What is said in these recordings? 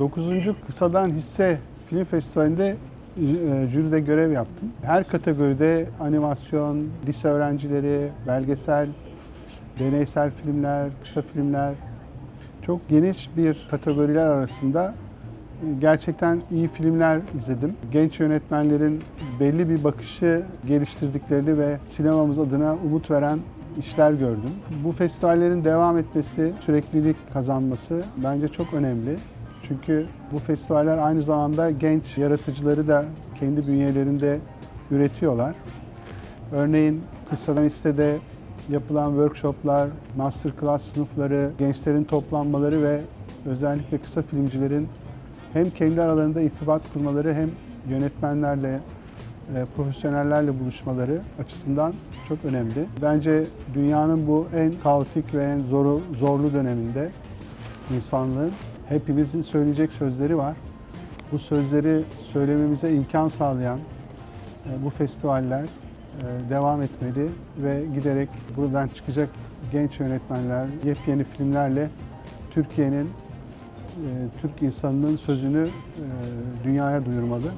9. Kısadan Hisse Film Festivali'nde e, jüride görev yaptım. Her kategoride animasyon, lise öğrencileri, belgesel, deneysel filmler, kısa filmler, çok geniş bir kategoriler arasında e, gerçekten iyi filmler izledim. Genç yönetmenlerin belli bir bakışı geliştirdiklerini ve sinemamız adına umut veren işler gördüm. Bu festivallerin devam etmesi, süreklilik kazanması bence çok önemli. Çünkü bu festivaller aynı zamanda genç yaratıcıları da kendi bünyelerinde üretiyorlar. Örneğin Kısadan İste'de yapılan workshoplar, masterclass sınıfları, gençlerin toplanmaları ve özellikle kısa filmcilerin hem kendi aralarında irtibat kurmaları hem yönetmenlerle, e, profesyonellerle buluşmaları açısından çok önemli. Bence dünyanın bu en kaotik ve en zoru, zorlu döneminde insanlığın hepimizin söyleyecek sözleri var. Bu sözleri söylememize imkan sağlayan e, bu festivaller e, devam etmeli ve giderek buradan çıkacak genç yönetmenler yepyeni filmlerle Türkiye'nin e, Türk insanının sözünü dünyaya duyurmalı.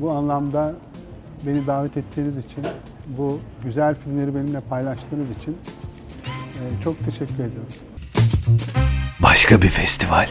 Bu anlamda beni davet ettiğiniz için, bu güzel filmleri benimle paylaştığınız için çok teşekkür ediyorum. Başka bir festival.